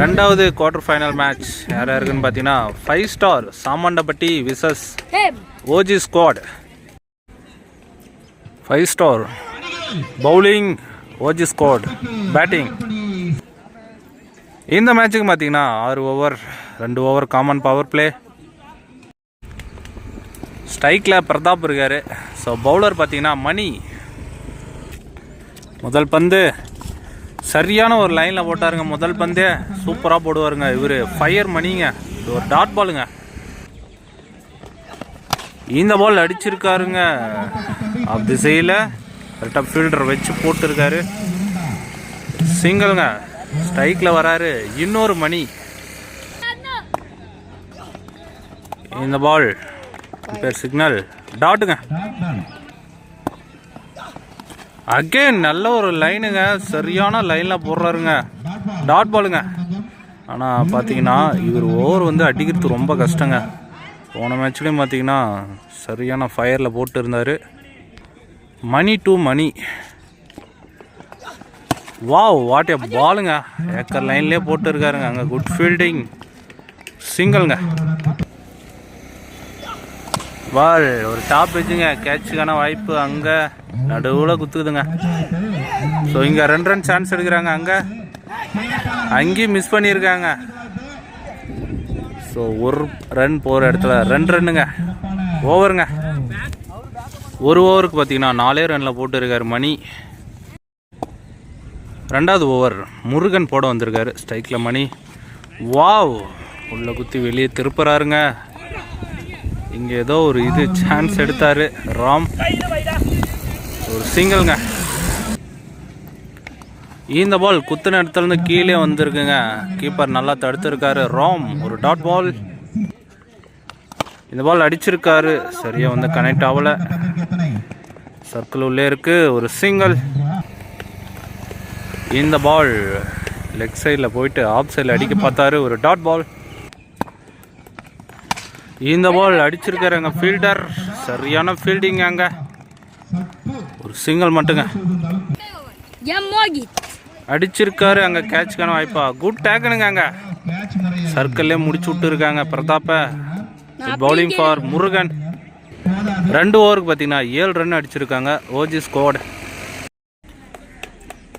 ரெண்டாவது quarter final match யார் யாருக்குன்னு பார்த்தீங்கன்னா five star Samandapatti versus OG squad five star bowling OG squad batting இந்த மேட்ச்சுக்கு பார்த்தீங்கன்னா ஆறு ஓவர் ரெண்டு ஓவர் காமன் பவர் பிளே ஸ்ட்ரைக்கில் பிரதாப் இருக்கார். ஸோ பவுலர் பார்த்தீங்கன்னா மணி. முதல் பந்து சரியான ஒரு லைனில் போட்டாருங்க. முதல் பந்தே சூப்பராக போடுவாருங்க இவர். ஃபயர் மணிங்க. இது ஒரு டாட் பாலுங்க இந்த பால் அடிச்சிருக்காருங்க. அப்படி செய்யல கரெக்டாக ஃபீல்டர் வச்சு போட்டிருக்காரு. சிங்கிள்ங்க ஸ்ட்ரைக்கில் வராரு. இன்னொரு மணி. இந்த பால் பேர் சிக்னல். டாட்டுங்க அகைன் நல்ல ஒரு லைனுங்க சரியான லைனில் போடுறாருங்க. டாட் பாலுங்க ஆனால் பார்த்தீங்கன்னா இவர் ஓவர் வந்து அடிக்கிறது ரொம்ப கஷ்டங்க. போன மேட்ச்லேயும் பார்த்தீங்கன்னா சரியான ஃபயரில் போட்டு இருந்தார். Mani to Mani wow what a பாலுங்க ஏக்கர் லைன்லேயே போட்டு இருக்காருங்க. அங்கே குட் ஃபீல்டிங் சிங்கிள்ங்க பால் ஒரு டாப் வச்சுங்க. கேட்சுக்கான வாய்ப்பு அங்கே. நடுவில் குத்துக்குதுங்க. ஸோ இங்கே ரெண்டு ரன் சான்ஸ் எடுக்கிறாங்க அங்கே. அங்கேயும் மிஸ் பண்ணியிருக்காங்க. ஸோ ஒரு ரன் போகிற இடத்துல ரெண்டு ரன்னுங்க ஓவருங்க ஒரு ஓவருக்கு பார்த்தீங்கன்னா நாலே ரனில் போட்டு இருக்கார் மணி. ரெண்டாவது ஓவர் முருகன் போட வந்திருக்காரு ஸ்ட்ரைக்கில் மணி. வாவ் உள்ளே குத்தி வெளியே திருப்புறாருங்க. இங்கே ஏதோ ஒரு இது சான்ஸ் எடுத்தார். ராம். ஒரு சிங்கிள்ங்க இந்த பால் குத்துன இடத்துலேருந்து கீழே வந்திருக்குங்க. கீப்பர் நல்லா தடுத்திருக்காரு. ராம் ஒரு டாட் பால் இந்த பால் அடிச்சிருக்காரு. சரியாக வந்து கனெக்ட் ஆகலை. சர்க்கிள் உள்ளே இருக்கு. ஒரு சிங்கிள் இந்த பால் லெக் சைடில் போயிட்டு ஆஃப் சைடில் அடிக்க பார்த்தாரு. ஒரு டாட் பால் இந்த பால் அடிச்சிருக்காருங்க. ஃபீல்டர் சரியான ஃபீல்டிங் அங்க. ஒரு சிங்கிள் மட்டுங்க. அடிச்சிருக்காரு அங்கே கேட்ச்க்கான வாய்ப்பா. குட் டேக்னுங்க அங்கே. சர்க்கிள்லேயே முடிச்சு விட்டுருக்காங்க பிரதாப்பை. Bowling for Murugan. ரெண்டு ஓவருக்கு பார்த்தீங்கன்னா ஏழு ரன் அடிச்சிருக்காங்க ஓஜி ஸ்கோட்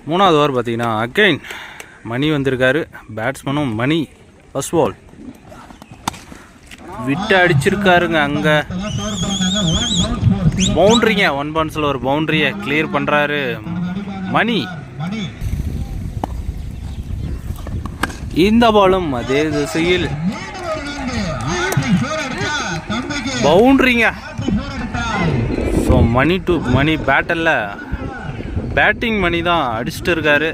மூணாவது ஓவர் பார்த்தீங்கன்னா அகெயின் மணி வந்திருக்காரு. பேட்ஸ்மேனும் மணி. ஃபஸ்ட் பால் விட்டு அடிச்சிருக்காருங்க அங்கே. பவுண்ட்ரிங்க ஒன் பவுன்ஸில் ஒரு பவுண்ட்ரியை கிளியர் பண்ணுறாரு மணி. இந்த பாலும் அதே திசையில். பவுண்ட்ரிங்க. ஸோ மணி டு மணி பேட்டலில் பேட்டிங் மணி தான் அடிச்சிட்டு இருக்காரு.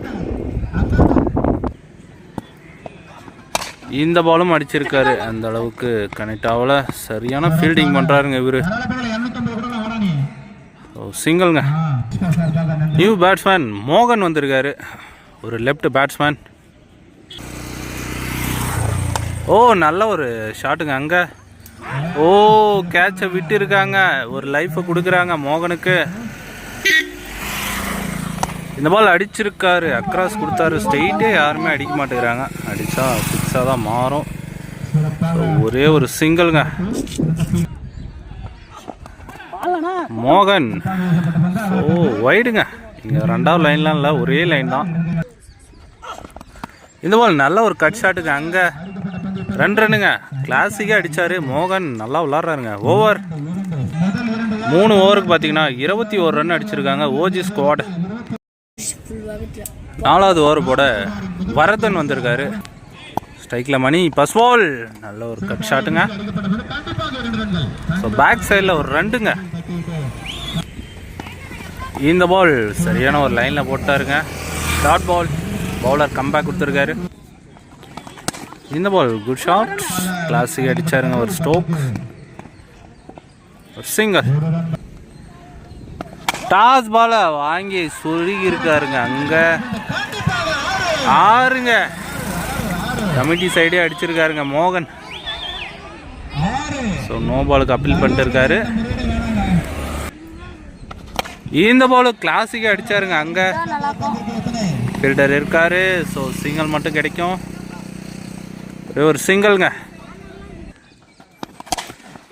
இந்த பாலும் அடிச்சிருக்காரு. அந்த அளவுக்கு கனெக்ட் ஆகல. சரியான ஃபீல்டிங் பண்ணுறாருங்க இவர். சிங்கிள்ங்க நியூ பேட்ஸ்மேன் மோகன் வந்திருக்காரு. ஒரு லெஃப்ட் பேட்ஸ்மேன் ஓ நல்ல ஒரு ஷாட்டுங்க அங்கே. ஓ கேட்சை விட்டு இருக்காங்க ஒரு லைஃப்பை கொடுக்குறாங்க மோகனுக்கு. இந்த பால் அடிச்சிருக்காரு. அக்ராஸ் கொடுத்தாரு. ஸ்ட்ரெயிட்டே யாருமே அடிக்க மாட்டேங்கிறாங்க. அடித்தா சிக்ஸாக தான் மாறும். ஒரே ஒரு சிங்கிள்ங்க மோகன். ஓ ஒய்டுங்க இங்கே ரெண்டாவது லைன்லாம் இல்லை. ஒரே லைன் தான். இந்த பால் நல்ல ஒரு கட் ஷாட்டுங்க அங்கே. ரெண்டு ரன்னுங்க கிளாசிக்காக அடித்தார் மோகன். நல்லா விளாட்றாருங்க. ஓவர் மூணு ஓவருக்கு பார்த்தீங்கன்னா இருபத்தி ஒரு ரன் அடிச்சிருக்காங்க. ஓஜி ஸ்குவாட் நாலாவது ஓவர் போட வரதன் வந்திருக்காரு. ஸ்ட்ரைக்கில் மணி பஸ் பால் நல்ல ஒரு கட் ஷாட்டுங்க ஸோ பேக் சைடில் ஒரு ரெண்டுங்க. இந்த பால் சரியான ஒரு லைனில் போட்டாருங்க. டாட் பால் பவுலர் கம்பேக் கொடுத்துருக்காரு. இந்த பால் குட் ஷாட் கிளாஸுக்கு அடிச்சாருங்க ஒரு ஸ்டோக் ஒரு சிங்கர் டாஸ் பாலை வாங்கி சொருகி இருக்காருங்க அங்கே. ஆறுங்க. கமிட்டி சைடே அடிச்சிருக்காருங்க மோகன். ஸோ நோ பாலுக்கு அப்பீல் பண்ணிட்டு இருக்காரு இந்த பாலு கிளாஸிக்காக அடிச்சாருங்க அங்கே. ஃபீல்டர் இருக்காரு. ஸோ சிங்கிள் மட்டும் கிடைக்கும். ஒரு சிங்கிள்ங்க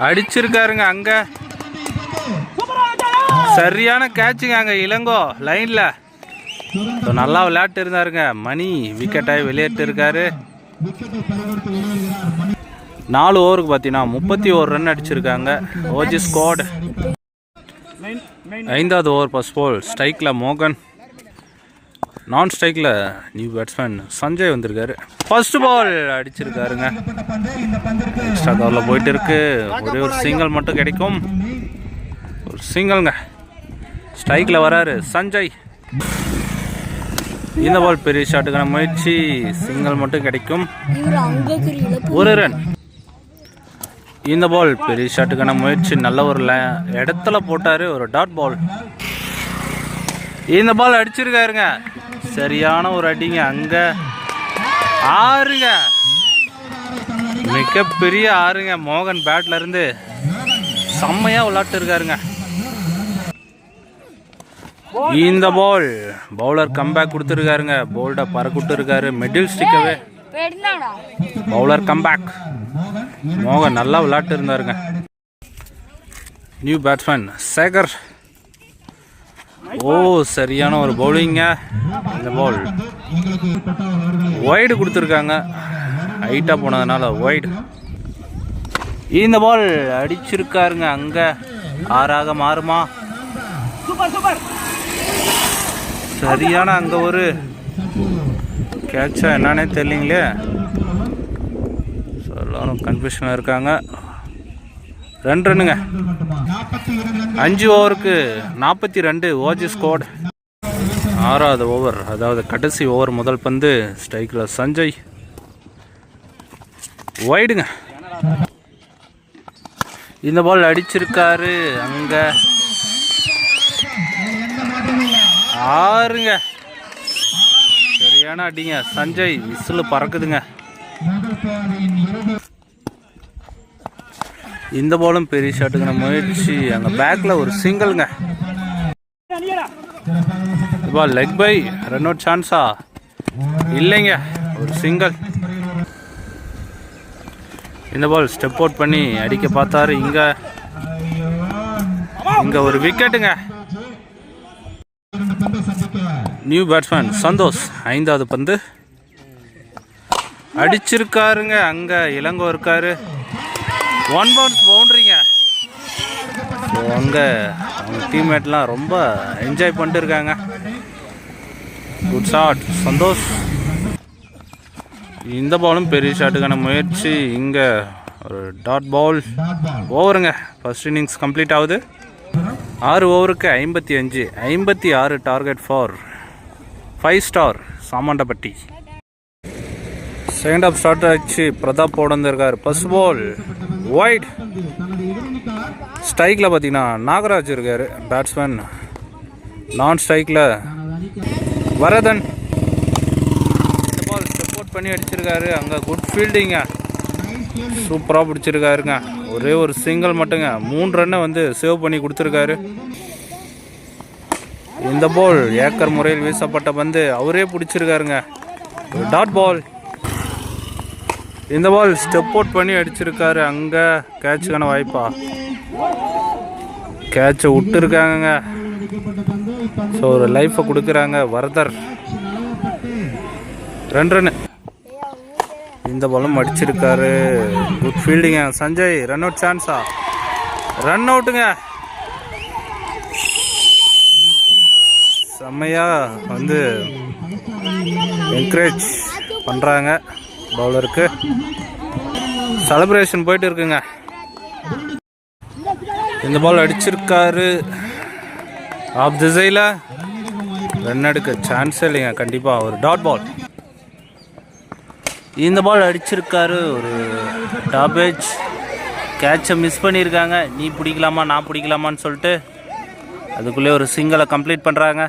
அடிச்சிருக்காருங்க அங்கே. சரியான கேட்சுங்க இளங்கோ லைன்ல ஸோ நல்லா விளையாட்டு இருந்தாருங்க. மணி விக்கெட் ஆகி வெளியேட்டு இருக்காரு நாலு ஓவருக்கு பார்த்தீங்கன்னா முப்பத்தி ஓரு ரன் அடிச்சிருக்காங்க. ஓஜி ஸ்குவாட் ஐந்தாவது ஓவர் பஸ் பால் ஸ்ட்ரைக்கில் மோகன். நான் ஸ்ட்ரைக்கில் நியூ பேட்ஸ்மேன் சஞ்சய் வந்திருக்காரு. ஃபர்ஸ்ட் பால் அடிச்சிருக்காருங்க. எக்ஸ்ட்ரா கவரில் போயிட்டு இருக்கு. ஒரே ஒரு சிங்கிள் மட்டும் கிடைக்கும். ஒரு சிங்கிள்ங்க ஸ்ட்ரைக்கில் வராரு சஞ்சய். இந்த பால் பெரிய ஷாட்டுக்கான முயற்சி. சிங்கிள் மட்டும் கிடைக்கும். ஒரு ரன் இந்த பால் பெரிய ஷாட்டுக்கான முயற்சி. நல்ல ஒரு இடத்துல போட்டாரு ஒரு டாட் பால் இந்த பால் அடிச்சிருக்காருங்க. சரியான ஒரு அடிங்க அங்க. ஆறுங்க. மிகப்பெரிய ஆறுங்க. மோகன் பேட்ல இருந்து. செம்மையா விளாட்டு இருக்காருங்க. இந்த பால் பவுலர் கம்பேக் கொடுத்துருக்காருங்க. போல்ட பறக்குட்டு இருக்காரு மிடில் ஸ்டிக்கவே பவுலர் கம்பேக் மோகன் நல்லா விளையாட்டு இருந்தாருங்க நியூ பேட்ஸ்மேன் சேகர் ஓ சரியான ஒரு பவுலிங்க இந்த பால் ஒய்டு கொடுத்துருக்காங்க. ஹைட்டாக போனதுனால ஒய்டு இந்த பால் அடிச்சிருக்காருங்க அங்க. ஆறாக மாறுமா? சரியான அந்த ஒரு கேட்சா என்னன்னே தெரியலீங்களே? ஸோ எல்லோரும் கன்ஃபியூஷனாக இருக்காங்க. ரெண்டு ரன்னுங்க. அஞ்சு ஓவருக்கு நாற்பத்தி ரெண்டு ஓஜி ஸ்கோட் ஆறாவது ஓவர் அதாவது கடைசி ஓவர் முதல் பந்து ஸ்ட்ரைக்கில் சஞ்சய். ஒய்டுங்க இந்த பால் அடிச்சிருக்காரு அங்கே. ஆறுங்க. சரியான அடிங்க. சஞ்சய் விசில் பறக்குதுங்க. இந்த பாலும் பெரிய ஷாட்டுக்கான முயற்சி. அங்கே பேக்ல ஒரு சிங்கிள்ங்க இப்போ லெக் பை ரன் அவுட் சான்ஸா இல்லைங்க. ஒரு சிங்கிள் இந்த பால் ஸ்டெப் அவுட் பண்ணி அடிக்க பார்த்தாரு. இங்க இங்க ஒரு விக்கெட்டுங்க நியூ பேட்ஸ்மேன் சந்தோஷ் ஐந்தாவது பந்து. அடிச்சிருக்காருங்க அங்க இளங்கோ இருக்காரு. ஒன் பவுன்ஸ் பவுண்ட்ரிங்க ஸோ அங்கே அவங்க டீம்மேட்லாம் ரொம்ப என்ஜாய் பண்ணிட்டு இருக்காங்க குட் ஷாட் சந்தோஷ். இந்த பாலும் பெரிய ஷாட்டுக்கான முயற்சி. இங்கே ஒரு டாட் பால் ஓவருங்க ஃபர்ஸ்ட் இன்னிங்ஸ் கம்ப்ளீட் ஆகுது. ஆறு ஓவருக்கு ஐம்பத்தி அஞ்சு ஐம்பத்தி ஆறு target for five star Samandapatti second half start ஆச்சு. பிரதாப் போட வந்திருக்கார். ஃபர்ஸ்ட் பால் ஒயிட் ஸ்ட்ரைக்கில் பார்த்தீங்கன்னா நாகராஜ் இருக்கார் பேட்ஸ்மேன் நான் ஸ்ட்ரைக்கில் வரதன். இந்த பால் சப்போர்ட் பண்ணி அடிச்சிருக்காரு. அங்கே குட் ஃபீல்டிங்க சூப்பராக பிடிச்சிருக்காருங்க. ஒரே ஒரு சிங்கிள் மட்டுங்க. மூணு ரன்னை வந்து சேவ் பண்ணி கொடுத்துருக்காரு. இந்த பால் ஏக்கர் முறையில் வீசப்பட்ட பந்து. அவரே பிடிச்சிருக்காருங்க. ஒரு டாட் பால் இந்த பால் ஸ்டெப் அவுட் பண்ணி அடிச்சிருக்காரு. அங்கே கேட்சுக்கான வாய்ப்பா. கேட்சை விட்டுருக்காங்கங்க. ஸோ ஒரு லைஃப்பை கொடுக்குறாங்க வரதர். ரெண்டு ரன்னு இந்த பாலும் அடிச்சிருக்காரு. குட் ஃபீல்டிங்க சஞ்சய் ரன் அவுட் சான்ஸா ரன் அவுட்டுங்க செம்மையா வந்து என்கரேஜ் பண்ணுறாங்க பவுலருக்கு செலப்ரேஷன் போயிட்டு இருக்குங்க. இந்த பால் அடிச்சிருக்காரு. ஆஃப் திசையில் ரன் எடுக்க சான்ஸே இல்லைங்க கண்டிப்பாக ஒரு டாட் பால் இந்த பால் அடிச்சிருக்காரு. ஒரு டாபேஜ் கேட்சை மிஸ் பண்ணியிருக்காங்க. நீ பிடிக்கலாமா நான் பிடிக்கலாமான்னு சொல்லிட்டு அதுக்குள்ளே ஒரு சிங்கிளை கம்ப்ளீட் பண்ணுறாங்க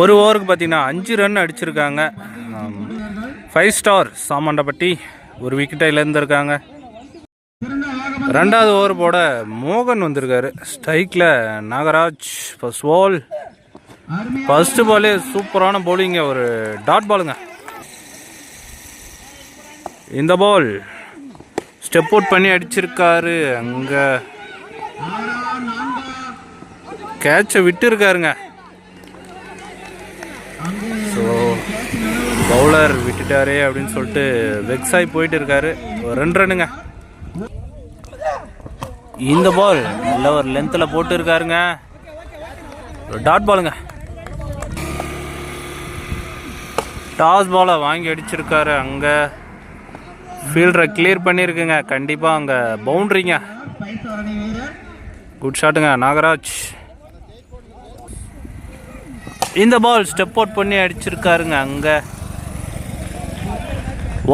ஒரு ஓவருக்கு பார்த்தீங்கன்னா அஞ்சு ரன் அடிச்சிருக்காங்க. ஃபைவ் ஸ்டார் சாமாண்டப்பட்டி ஒரு விக்கெட்டை இழந்திருக்காங்க. ரெண்டாவது ஓவர் போட மோகன் வந்திருக்காரு. ஸ்ட்ரைக்கில் நாகராஜ் ஃபர்ஸ்ட் பால் ஃபஸ்ட்டு பாலே சூப்பரான பவுலிங்க ஒரு டாட் பாலுங்க இந்த பால் ஸ்டெப் அவுட் பண்ணி அடிச்சிருக்காரு. அங்கே கேட்சை விட்டு இருக்காருங்க ஸோ பவுலர் விட்டுட்டாரே அப்படின்னு சொல்லிட்டு வெக்ஸ் ஆகி போயிட்டு இருக்காரு ரெண்டு ரன்னுங்க இந்த பால் நல்ல ஒரு லென்த்தில் போட்டு இருக்காருங்க டாட் பாலுங்க டாஸ் பாலை வாங்கி அடிச்சிருக்காரு அங்கே. ஃபீல்டரை கிளியர் பண்ணியிருக்குங்க கண்டிப்பாக அங்கே பவுண்ட்ரிங்க குட் ஷாட்டுங்க நாகராஜ். இந்த பால் ஸ்டெப் அவுட் பண்ணி அடிச்சிருக்காருங்க அங்கே.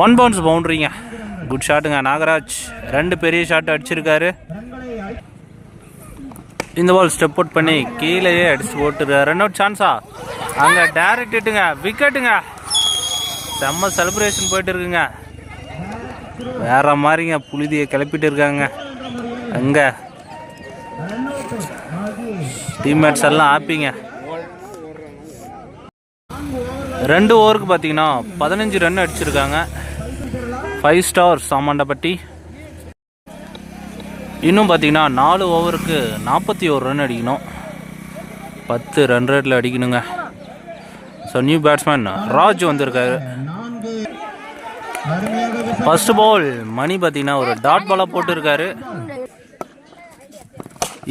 ஒன் பவுன்ஸ் பவுண்ட்ரிங்க குட் ஷாட்டுங்க நாகராஜ். ரெண்டு பெரிய ஷாட் அடிச்சிருக்காரு. இந்த பால் ஸ்டெப் அவுட் பண்ணி கீழேயே அடிச்சு போட்டுருக்காரு ரன் அவுட் சான்ஸா அங்கே டேரக்ட் இட்டுங்க விக்கெட்டுங்க செம்ம செலிப்ரேஷன் போயிட்டு இருக்குங்க. வேற மாதிரிங்க புழுதியை கிளப்பிட்டு இருக்காங்க. அங்க டீம்மேட்ஸ் எல்லாம் ஆப்பிங்க. ரெண்டு ஓவருக்கு பார்த்தீங்கன்னா பதினஞ்சு ரன் அடிச்சிருக்காங்க. ஃபைவ் ஸ்டார் சாமாண்டப்பட்டி இன்னும் பார்த்தீங்கன்னா நாலு ஓவருக்கு நாற்பத்தி ஒரு ரன் அடிக்கணும். பத்து ரன் ரேட்டில் அடிக்கணுங்க. ஸோ நியூ பேட்ஸ்மேன் ராஜ் வந்திருக்காரு. ஃபர்ஸ்ட் பால் மணி பார்த்தீங்கன்னா ஒரு டாட் பாலாக போட்டிருக்காரு.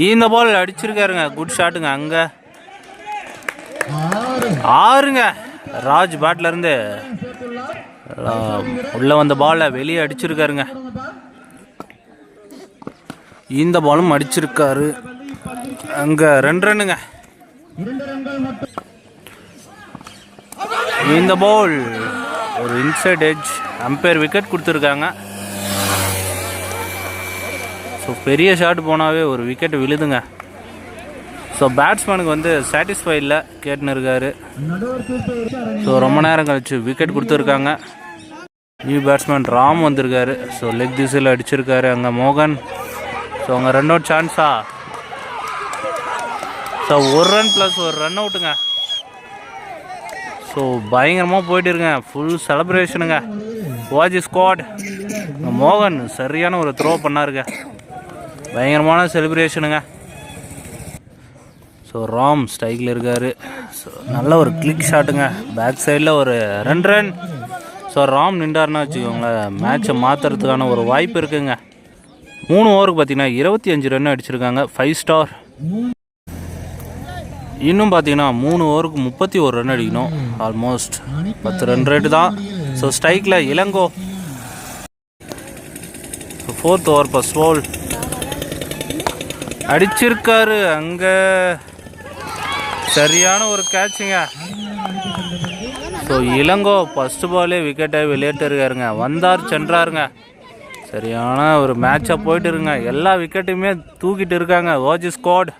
இந்த பால் அடிச்சிருக்காருங்க. குட் ஷாட்டுங்க அங்கே. ஆறுங்க. ராஜ் பேட்லேருந்து உள்ளே வந்த பாலை வெளியே அடிச்சிருக்காருங்க. இந்த பாலும் அடிச்சிருக்காரு. அங்கே ரெண்டு ரன்னுங்க. இந்த பால் ஒரு இன்சைட் எட்ஜ் அம்பையர் விக்கெட் கொடுத்துருக்காங்க. ஸோ பெரிய ஷாட் போனாவே ஒரு விக்கெட் விழுதுங்க. ஸோ பேட்ஸ்மேனுக்கு வந்து சாட்டிஸ்ஃபை இல்லை கேட்டுன்னு இருக்காரு. ஸோ ரொம்ப நேரம் கழிச்சு விக்கெட் கொடுத்துருக்காங்க. நியூ பேட்ஸ்மேன் ராம் வந்திருக்காரு. ஸோ லெக் திசையில் அடிச்சிருக்காரு அங்கே மோகன். ஸோ அங்கே ரன் அவுட் சான்ஸா ஸோ ஒரு ரன் ப்ளஸ் ஒரு ரன் அவுட்டுங்க ஸோ பயங்கரமாக போயிட்டு இருக்கேன் ஃபுல் செலப்ரேஷனுங்க வாஜி ஸ்குவாட் மோகன் சரியான ஒரு த்ரோ பண்ணாருங்க. பயங்கரமான செலிப்ரேஷனுங்க ஸோ ராம் ஸ்ட்ரைக்கில் இருக்கார். ஸோ நல்ல ஒரு கிளிக் ஷாட்டுங்க பேக் சைடில் ஒரு ரெண்டு ரன் ஸோ ராம் நின்றாருன்னா வச்சுக்கோங்களேன் மேட்சை மாற்றுறதுக்கான ஒரு வாய்ப்பு இருக்குங்க. மூணு ஓவருக்கு பார்த்தீங்கன்னா இருபத்தி அஞ்சு ரன் அடிச்சிருக்காங்க. ஃபைவ் ஸ்டார் இன்னும் பார்த்தீங்கன்னா மூணு ஓவருக்கு முப்பத்தி ஒரு ரன் அடிக்கணும். ஆல்மோஸ்ட் பத்து ரன் ரேட்டு தான். ஸோ ஸ்ட்ரைக்கில் Elango. Fourth over first ball அடிச்சிருக்காரு அங்கே. சரியான ஒரு கேட்சுங்க ஸோ இளங்கோ ஃபஸ்ட்டு பாலே விக்கெட்டை வெளியேட்டு இருக்காருங்க வந்தார் சென்றாருங்க. சரியான ஒரு மேட்சாக போயிட்டு இருங்க எல்லா விக்கெட்டுமே தூக்கிட்டு இருக்காங்க. ஓஜி ஸ்குவாட்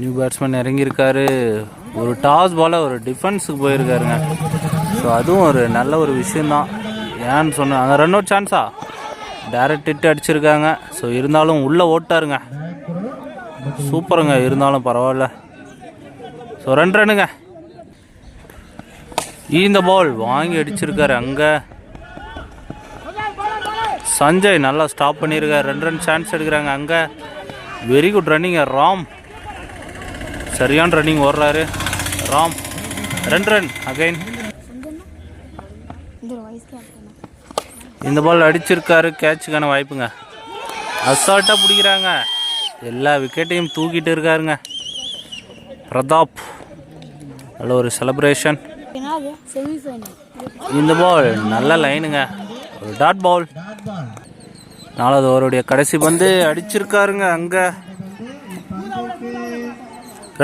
நியூ பேட்ஸ்மேன் இறங்கியிருக்காரு. ஒரு டாஸ் பால ஒரு டிஃபென்ஸுக்கு போயிருக்காருங்க. ஸோ அதுவும் ஒரு நல்ல ஒரு விஷயந்தான் ஏன்னு சொன்னேன் அங்கே ரன் அவுட் சான்ஸா டேரக்ட் இட்டு அடிச்சிருக்காங்க. ஸோ இருந்தாலும் உள்ளே ஓட்டாருங்க. சூப்பருங்க இருந்தாலும் பரவாயில்ல. ஸோ ரெண்டு ரன்னுங்க இந்த பால் வாங்கி அடிச்சிருக்காரு அங்கே. சஞ்சய் நல்லா ஸ்டாப் பண்ணியிருக்காரு ரெண்டு ரன் சான்ஸ் எடுக்கிறாங்க அங்கே. வெரி குட் ரன்னிங்க ராம். சரியான ரன்னிங் ஓடுறாரு. ராம் ரெண்டு ரன் அகைன் இந்த இந்த பால் அடிச்சிருக்காரு கேட்சுக்கான வாய்ப்புங்க. அசால்ட்டாக பிடிக்கிறாங்க. எல்லா விக்கெட்டையும் தூக்கிட்டு இருக்காருங்க. பிரதாப். நல்ல ஒரு செலப்ரேஷன் இந்த பால் நல்ல லைனுங்க ஒரு டாட் பால் நாலாவது ஓவருடைய கடைசி பந்து அடிச்சிருக்காருங்க அங்கே.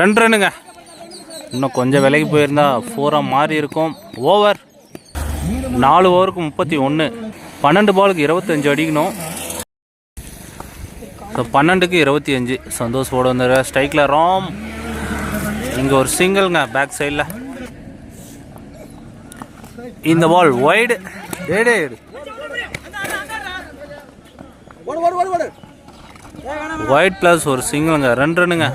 ரெண்டு ரன்னுங்க இன்னும் கொஞ்சம் விலைக்கு போயிருந்தா ஃபோராக மாறி இருக்கும். ஓவர் நாலு ஓவருக்கு முப்பத்தி ஒன்று பன்னெண்டு பாலுக்கு இருபத்தஞ்சு அடிக்கணும். ஸோ பன்னெண்டுக்கு இருபத்தி அஞ்சு. சந்தோஷ் போட வந்தார். ஸ்ட்ரைக்கில் ராம். இங்கே ஒரு சிங்கிள்ங்க பேக் சைடில் இந்த பால் டேடே ஒயிட் ப்ளஸ் ஒரு சிங்கிளுங்க ரெண்டு ரன்னுங்க.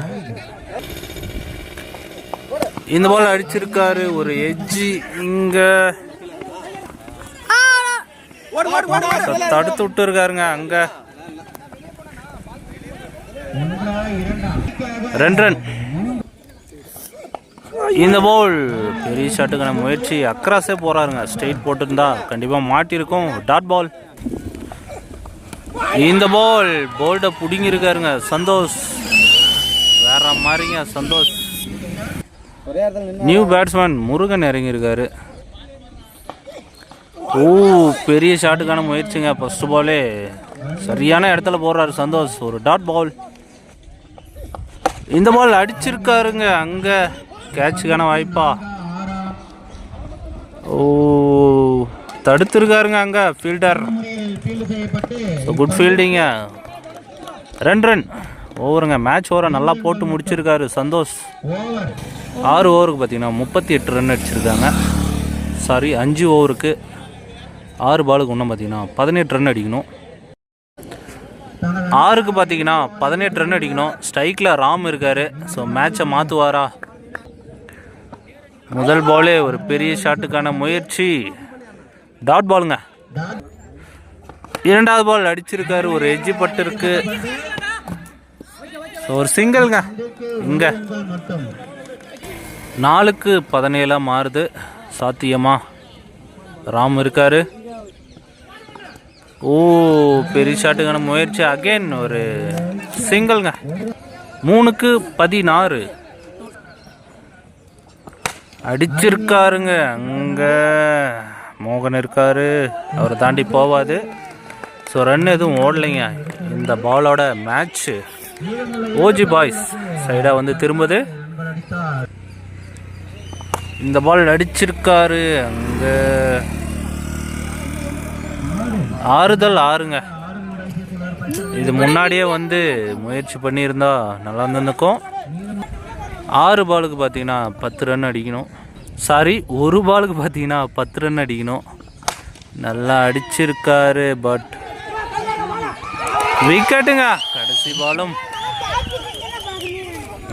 இந்த பால் அடிச்சிருக்காரு. ஒரு எட்ஜி இங்க தடுத்து விட்டு இருக்காருங்க அங்க. ரெண்டு ரன் இந்த பால் பெரிய ஷாட்டுக்கான முயற்சி. அக்ராஸே போறாருங்க. ஸ்ட்ரெயிட் போட்டிருந்தா கண்டிப்பா மாட்டிருக்கும் டாட் பால் இந்த பால் போல்ட புடுங்கிருக்காருங்க சந்தோஷ். வேற மாதிரிங்க சந்தோஷ். நியூ பேட்ஸ்மேன் முருகன் இறங்கியிருக்காரு. ஓ பெரிய ஷாட்டுக்கான முயற்சிங்க. ஃபர்ஸ்ட் பாலே சரியான இடத்துல போடுறாரு சந்தோஷ். ஒரு டாட் பால் இந்த பால் அடிச்சிருக்காருங்க. அங்கே கேட்சுக்கான வாய்ப்பா. ஓ தடுத்துருக்காருங்க அங்கே ஃபீல்டர் குட் ஃபீல்டிங்க ரெண்டு ரன் ஓவருங்க மேட்ச் ஓவரை நல்லா போட்டு முடிச்சிருக்காரு சந்தோஷ். ஆறு ஓவருக்கு பார்த்தீங்கன்னா முப்பத்தி எட்டு ரன் அடிச்சிருக்காங்க. சாரி அஞ்சு ஓவருக்கு ஆறு பாலுக்கு இன்னும் பார்த்தீங்கன்னா பதினெட்டு ரன் அடிக்கணும். ஆறுக்கு பார்த்தீங்கன்னா பதினெட்டு ரன் அடிக்கணும். ஸ்ட்ரைக்கில் ராம் இருக்காரு. ஸோ மேட்சை மாற்றுவாரா முதல் பாலே ஒரு பெரிய ஷாட்டுக்கான முயற்சி. டாட் பாலுங்க இரண்டாவது பால் அடிச்சிருக்காரு. ஒரு எஜ்ஜி பட்டு இருக்கு. ஸோ ஒரு சிங்கிள்ங்க இங்க. நாலுக்கு பதினேழாக மாறுது. சாத்தியமா? ராம் இருக்காரு. ஓ பெரிய ஷாட்டுக்கான முயற்சி அகைன் ஒரு சிங்கிள்ங்க மூணுக்கு பதினாறு. அடிச்சிருக்காருங்க அங்க. மோகன் இருக்காரு அவரை தாண்டி போவாது. ஸோ ரன் எதுவும் ஓடலைங்க. இந்த பாலோட மேட்ச் ஓஜி பாய்ஸ் சைடாக வந்து திரும்புது. இந்த பால் அடிச்சிருக்காரு அங்கே. ஆறுதல் ஆறுங்க. இது முன்னாடியே வந்து முயற்சி பண்ணியிருந்தா நல்லா இருந்திருக்கும். ஆறு பாலுக்கு பார்த்தீங்கன்னா பத்து ரன் அடிக்கணும். சாரி ஒரு பாலுக்கு பார்த்தீங்கன்னா பத்து ரன் அடிக்கணும். நல்லா அடிச்சிருக்காரு பட் விக்கெட்டுங்க கடைசி பாலும்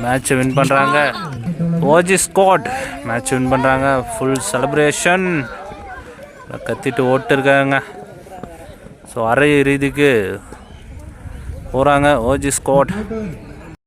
மேட்ச் வின் பண்ணுறாங்க ஓஜி ஸ்குவாட் மேட்ச் வின் பண்ணுறாங்க ஃபுல் செலப்ரேஷன் கத்திட்டு ஓட்டிருக்காங்க. ஸோ அரை இறுதிக்கு போகிறாங்க ஓஜி ஸ்கோட்